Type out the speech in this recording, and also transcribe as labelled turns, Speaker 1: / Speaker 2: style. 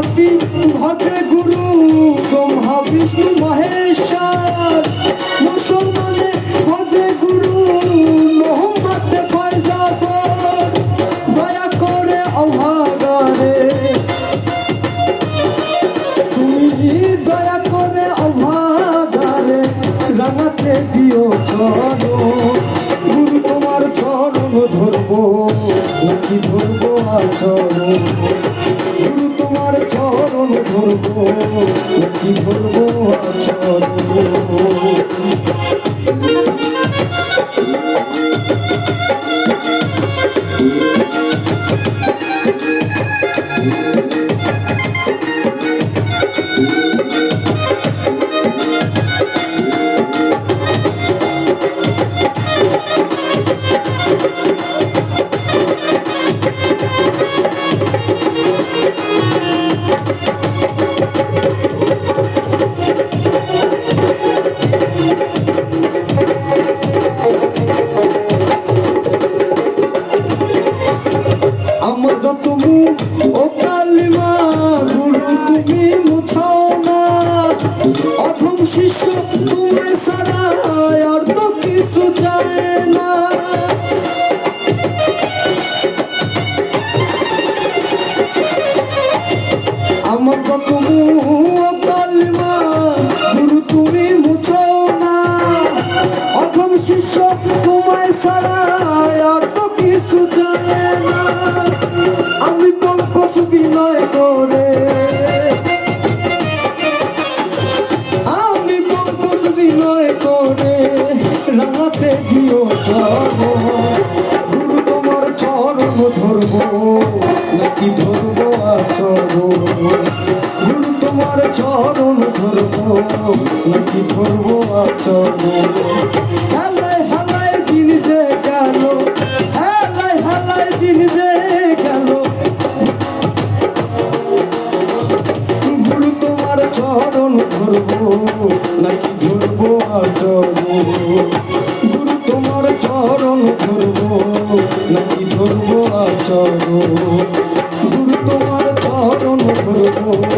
Speaker 1: ভক্তি ভজে গুরু, ব্রহ্মা, বিষ্ণু, মহেশ্বর। মুসলমানে ভজে গুরু, মোহাম্মদ ফয়জাফর। দয়া করে অভাগারে। তুমি দয়া করে অভাগারে, রাঙাতে দিও চরণ। গুরু তোমার চরণ ধরবো ধরবো আচরণ চরণ ধরবো নাকি ধরবো আচরণ? আর তো কিছু চায় না। আমার যত মুখ গুরু তুমি মুছাও না। অথম শিষ্য তোমায় সারা চরণ ধরবো নাকি ধরবো আচরণ? গুরু তোমার চরণ ধরবো নাকি ধরবো আচরণ? হেলায় হেলায় দিন যে গেল, হেলায় হেলায় দিন যে গেল। গুরু তোমার চরণ ধরবো নাকি ধরবো আচরণ? গুরু তোমার চরণ ধরবো নাকি আচরণ গুরু তোমার চরণ ধরবো